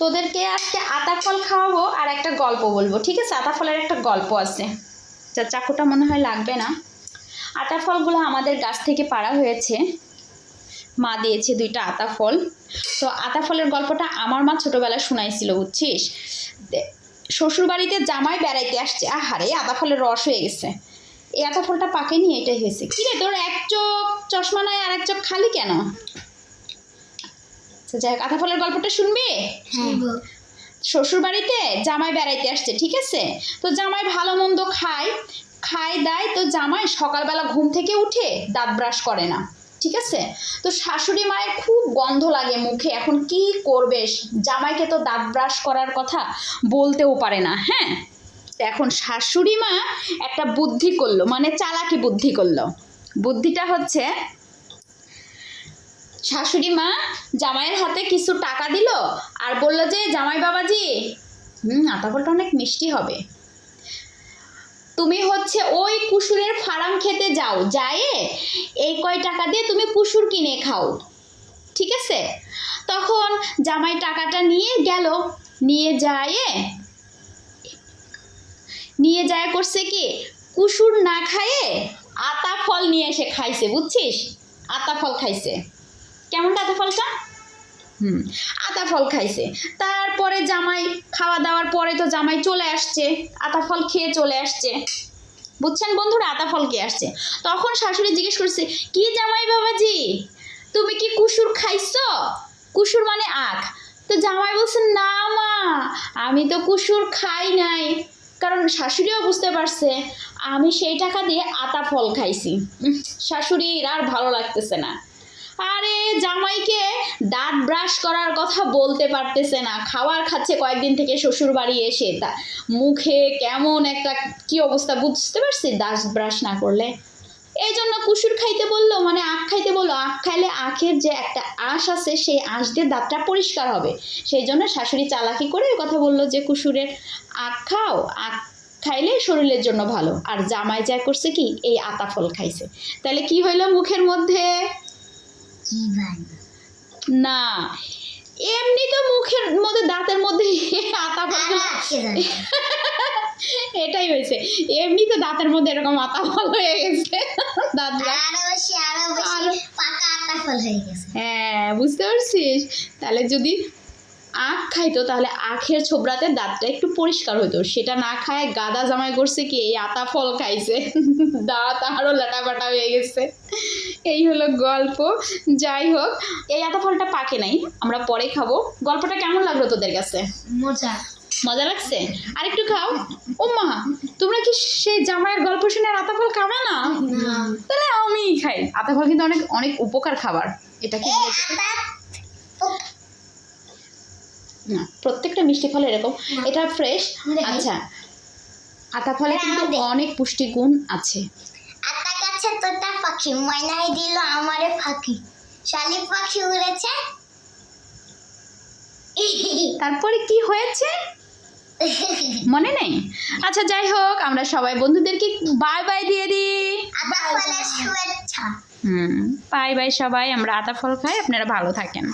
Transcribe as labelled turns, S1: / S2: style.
S1: তোদেরকে আজকে আতা ফল খাওয়াবো আর একটা গল্প বলব, ঠিক আছে? আতা ফলের একটা গল্প আছে, যা চাকুটা মনে হয় লাগবে না। আতা ফলগুলো আমাদের গাছ থেকে পাড়া হয়েছে। মা দিয়েছে দুইটা আতা ফল। তো আতা ফলের গল্পটা আমার মা ছোটোবেলায় শোনাইছিল, বুঝছিস? শ্বশুরবাড়িতে জামাই বেড়াইতে আসছে, আহারে, আতা ফলের রস হয়ে গেছে। এই আতা ফলটা পাকেনি এটাই হয়েছে। কি রে তোর এক চোখ চশমা নাই আর এক চোখ খালি কেন? আচ্ছা যাই হোক আতা ফলের গল্পটা শুনবি? শ্বশুর বাড়িতে জামাই বেড়াইতে আসছে ঠিক আছে? তো জামাই ভালো মন্দ খায় খায় দেয় তো জামাই সকালবেলা ঘুম থেকে উঠে দাঁত ব্রাশ করে না ঠিক আছে? তো শাশুড়ি মায়ের খুব গন্ধ লাগে মুখে এখন কি করবে? জামাইকে তো দাঁত ব্রাশ করার কথা বলতেও পারে না হ্যাঁ? তো এখন শাশুড়ি মা একটা বুদ্ধি করল মানে চালাকি বুদ্ধি করল। বুদ্ধিটা হচ্ছে শাশুড়ি মা জামাইয়ের হাতে কিছু টাকা দিল আর বলল যে, জামাই বাবাজি, হুম আতাফলটা অনেক মিষ্টি হবে। তুমি হচ্ছে ওই কুসুরের ফার্ম খেতে যাও যায়ে এই কয় টাকা দিয়ে তুমি কুসুর কিনে খাও। ঠিক আছে? তখন জামাই টাকাটা নিয়ে গেল। নিয়ে যায় নিয়ে যায় করছে কি? কুসুর না খায়ে আতা ফল নিয়ে এসে খাইছে, বুঝছিস? আতা ফল খাইছে। কেমন আতা ফলটা? হুম আতা ফল খাইছে। তারপরে জামাই খাওয়া দাওয়ার পরে তো জামাই চলে আসছে আতা ফল খেয়ে চলে আসছে। বুঝছেন বন্ধুরা আতা ফল খেয়ে আসছে। তখন শাশুড়ি জিজ্ঞেস করছে, কি জামাই বাবাজি, তুমি কি কুসুর খাইছো? কুসুর মানে আখ। তো জামাই বলছে, না মা, আমি তো কুসুর খাই নাই। কারণ শাশুড়িও বুঝতে পারছে, আমি সেই টাকা দিয়ে আতা ফল খাইছি। শাশুড়ির আর ভালো লাগতেছে না। আরে জামাইকে দাঁত ব্রাশ করার কথা বলতে পারতেছে না। খাবার খাচ্ছে কয়েকদিন থেকে শ্বশুর বাড়ি এসে। তা মুখে কেমন একটা কি অবস্থা বুঝতে পারছি? দাঁত ব্রাশ না করলে। এই জন্য কুসুর খাইতে বলল মানে আখ খাইতে বলল, আখ খাইলে আখের যে একটা আঁশ আছে, সেই আঁশ দিয়ে দাঁতটা পরিষ্কার হবে। সেই জন্য শাশুড়ি চালাকি করে কথা বলল যে, কুসুরের আখ খাও, আখ খাইলে শরীরের জন্য ভালো। আর জামাই যা করছে কি, এই আতা ফল খাইছে। তাহলে কি হইল মুখের মধ্যে? না এমনি তো মুখের মধ্যে দাঁতের মধ্যে আতা ফল এটাই হয়েছে। এমনি তো দাঁতের মধ্যে এরকম আতা ফল হয়ে গেছে। দাঁত
S2: হয়ে
S1: হ্যাঁ বুঝতে পারছিস? তাহলে যদি আখ খাইতো তাহলে আখের ছোবড়াতে দাঁতটা একটু পরিষ্কার হতো সেটা না খায় গাদা জামাই করছে কি এই আতা ফল খাইছে। দাঁত আরও লাটাপাটা হয়ে গেছে। এই হলো গল্প। যাই হোক এই আতা ফলটা পাকে নাই আমরা পরে খাব। গল্পটা কেমন লাগল তোদের কাছে?
S2: মজা।
S1: মজা লাগছে? আর একটু খাও। ও মা তোমরা কি সেই জামাইয়ের গল্প শুনে আর আতা ফল খাবে না? তাহলে আমি খাই। আতা ফল কিন্তু অনেক অনেক উপকার খাবার। এটা কি না প্রত্যেকটা মিষ্টি ফল এরকম। এটা ফ্রেশ আচ্ছা। আতা ফলে কিন্তু অনেক পুষ্টিগুণ আছে।
S2: আটা গাছে তোতা পাখি ময়নাই দিল আমারে ফাঁকি শালিক পাখি উড়েছে?
S1: তারপরে কি হয়েছে? মনে নেই? আচ্ছা যাই হোক আমরা সবাই বন্ধুদেরকে বাই বাই দিয়ে দিই। হুম বাই বাই সবাই আমরা আতা ফল খাই আপনারা ভালো থাকেন।